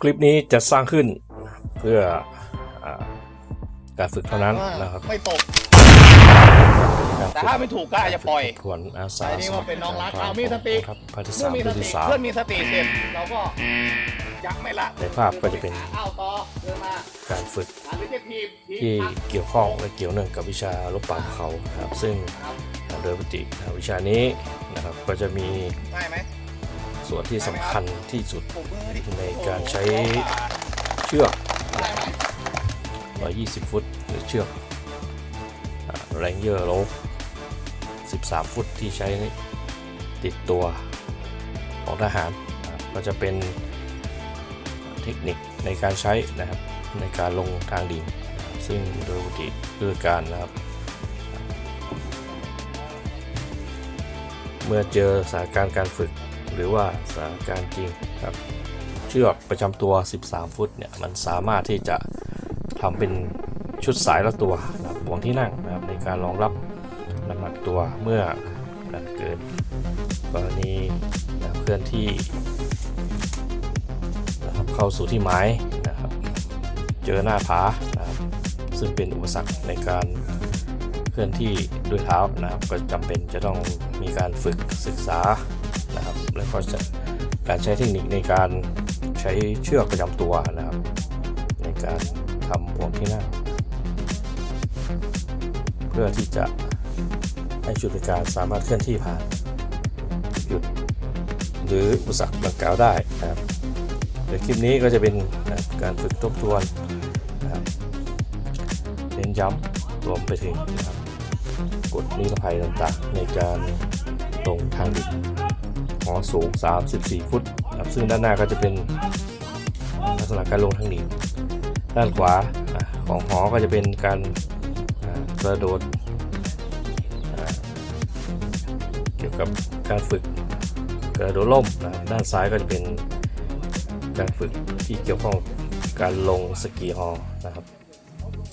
คลิปนี้จะสร้างขึ้นเพื่ออาการฝึกเท่านั้นนะครับไม่ตกการแต่ฝึกถ้าไม่ถูกก็อาจจะปล่อยควรอาสาแต่นี่ว่าเป็นน้องรักเอามีสติครับภาคที่เมื่สาอมมีสภาคติที่สามเพื่อนมีสติเสร็จเราก็ยักไม่ละในภาพก็จะเป็นอ้าวต่อเดินมาการฝึกหาลิเจทีมทีมที่พักเกี่ยวข้องและเกี่ยวเนื่องกับวิชาลบป่าภูเขาครับ ซึ่งครับโดยปกติวิชานี้นะครับก็จะมีได้ไหม ส่วนที่สำคัญที่สุดในการใช้เชือก 120 ฟุตหรือเชือกแรงเยอร์โล13 ฟุตที่ใช้ติดตัวของทหารก็จะเป็นเทคนิคในการใช้นะครับในการลงทางดิ่งนซึ่งโดยปกติคือการนะครับ เมื่อเจอสถานการณ์การฝึก หรือว่าสถานการณ์จริงครับ เชือกประจำตัว 13 ฟุตเนี่ยมันสามารถที่จะทำเป็นชุดสายละตัวนะครับห่วงที่นั่งนะครับในการรองรับน้ำหนักตัวเมื่อเกิดกรณีนะเคลื่อนที่นะครับเข้าสู่ที่หมายนะครับ เจอหน้าผานะครับซึ่งเป็นอุปสรรคในการเคลื่อนที่ด้วยเท้านะครับก็จำเป็นจะต้องมีการฝึกศึกษา นะครับ แล้วก็จะการใช้เทคนิคในการใช้เชือกประจำตัวนะครับ ในการทำห่วงที่นั่งเพื่อที่จะให้ชุดบริการสามารถเคลื่อนที่ผ่านหยุดหรืออุปสรรคดังกล่าวได้นะครับโดยคลิปนี้ก็จะเป็นนะการฝึกทบทวนนะครับเน้นย้ำรวมไปถึงนะครับกฎนิรภัยต่างๆ ในการลงทางดิน หอสูง 34 ฟุตครับซึ่งด้านหน้าก็จะเป็นลักษณะการลงทางดินด้านขวาของหอก็จะเป็นการกระโดดเกี่ยวกับการฝึกกระโดดล่มนะด้านซ้ายก็จะเป็นการฝึกที่เกี่ยวข้องการลงสกีฮอนะครับ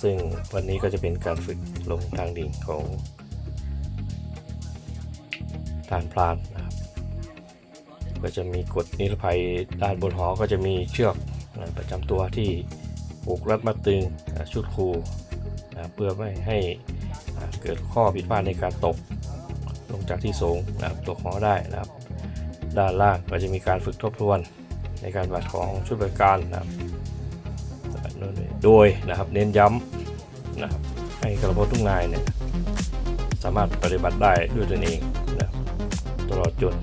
ซึ่งวันนี้ก็จะเป็นการฝึกลงทางดิ่งของทารพรานนะ ก็จะมีกฎนิรภัยด้านบนหอก็จะมีเชือกประจำตัวที่ผูกรัดมัดตึงชุดครูเพื่อไม่ให้เกิดข้อผิดพลาดในการตกลงจากที่สูงนะครับตกหอได้นะครับ ด้านล่างก็จะมีการฝึกทบทวนในการบัตรของชุดบริการนะครับโดยนะครับเน้นย้ำนะครับให้กระพลทุกนายเนี่ยสามารถปฏิบัติได้ด้วยตนเองนะตลอดจน